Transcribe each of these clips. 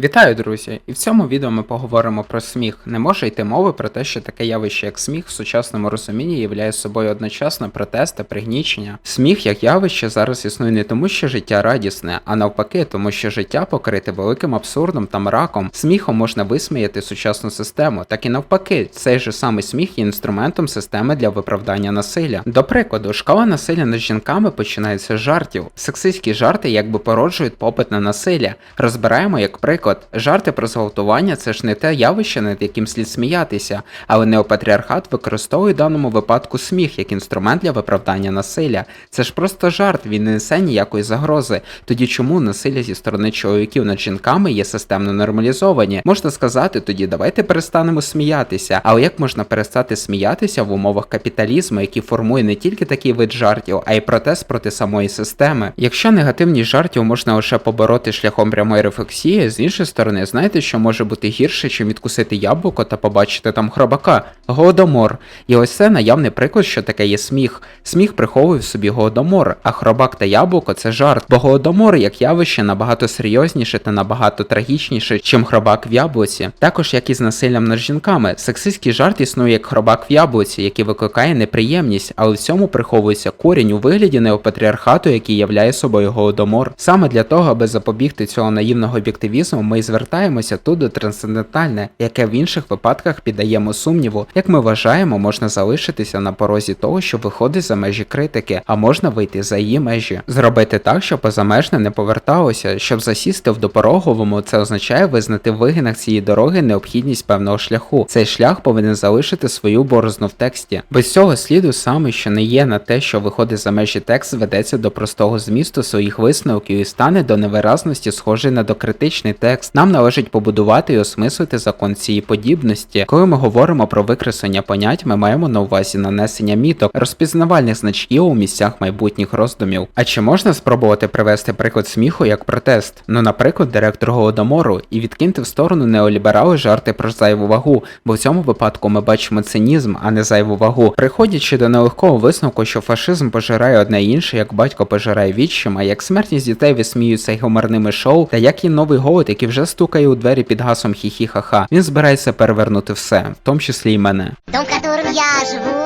Вітаю, друзі! І в цьому відео ми поговоримо про сміх. Не може йти мови про те, що таке явище, як сміх, в сучасному розумінні являє собою одночасно протест та пригнічення. Сміх як явище зараз існує не тому, що життя радісне, а навпаки, тому що життя покрите великим абсурдом та мраком. Сміхом можна висміяти сучасну систему, так і навпаки, цей же самий сміх є інструментом системи для виправдання насилля. До прикладу, шкала насилля над жінками починається з жартів. Сексистські жарти якби породжують попит на насилля. Розбираємо як приклад, жарти про зґвалтування це ж не те явище, над яким слід сміятися, але неопатріархат використовує в даному випадку сміх як інструмент для виправдання насилля. Це ж просто жарт, він не несе ніякої загрози. Тоді чому насилля зі сторони чоловіків над жінками є системно нормалізовані? Можна сказати, тоді давайте перестанемо сміятися. Але як можна перестати сміятися в умовах капіталізму, який формує не тільки такий вид жартів, а й протест проти самої системи? Якщо негативність жартів можна лише побороти шляхом прямої рефлексії, з іншої сторони, знаєте, що може бути гірше, чим відкусити яблуко та побачити там хробака? Голодомор. І ось це наявний приклад, що таке є сміх. Сміх приховує в собі голодомор, а хробак та яблуко це жарт. Бо голодомор як явище набагато серйозніше та набагато трагічніше, чим хробак в яблуці. Також як і з насиллям над жінками. Сексистський жарт існує як хробак в яблуці, який викликає неприємність, але в цьому приховується корінь у вигляді неопатріархату, який являє собою голодомор. Саме для того, аби запобігти цього наївного об'єктивізму, ми звертаємося тут до трансцендентальне, яке в інших випадках піддаємо сумніву. Як ми вважаємо, можна залишитися на порозі того, що виходить за межі критики, а можна вийти за її межі. Зробити так, щоб позамежне не поверталося, щоб засісти в допороговому, це означає визнати в вигинах цієї дороги необхідність певного шляху. Цей шлях повинен залишити свою борозну в тексті. Без цього сліду саме, що не є на те, що виходить за межі текст, ведеться до простого змісту своїх висновків і стане до невиразності схожий на докритичний текст. Нам належить побудувати і осмислити закон цієї подібності. Коли ми говоримо про викреслення понять, ми маємо на увазі нанесення міток, розпізнавальних значків у місцях майбутніх роздумів. А чи можна спробувати привести приклад сміху як протест? Ну, наприклад, директор голодомору, і відкиньте в сторону неоліберали жарти про зайву вагу, бо в цьому випадку ми бачимо цинізм, а не зайву вагу. Приходячи до нелегкого висновку, що фашизм пожирає одне інше, як батько пожирає відчима, як смертність дітей висміються гуморними шоу, та як і новий голод, який вже стукає у двері під гасом хі-хі-ха-ха. Він збирається перевернути все, в тому числі й мене. Дом, в котором я живу,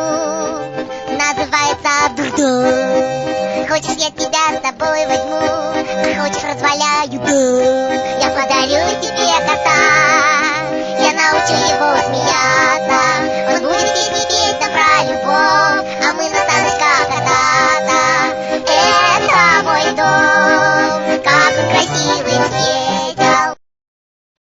називається Дурдом. Хочеш, я тебя з тобою возьму, хочешь, розваляю. дух. Я подарю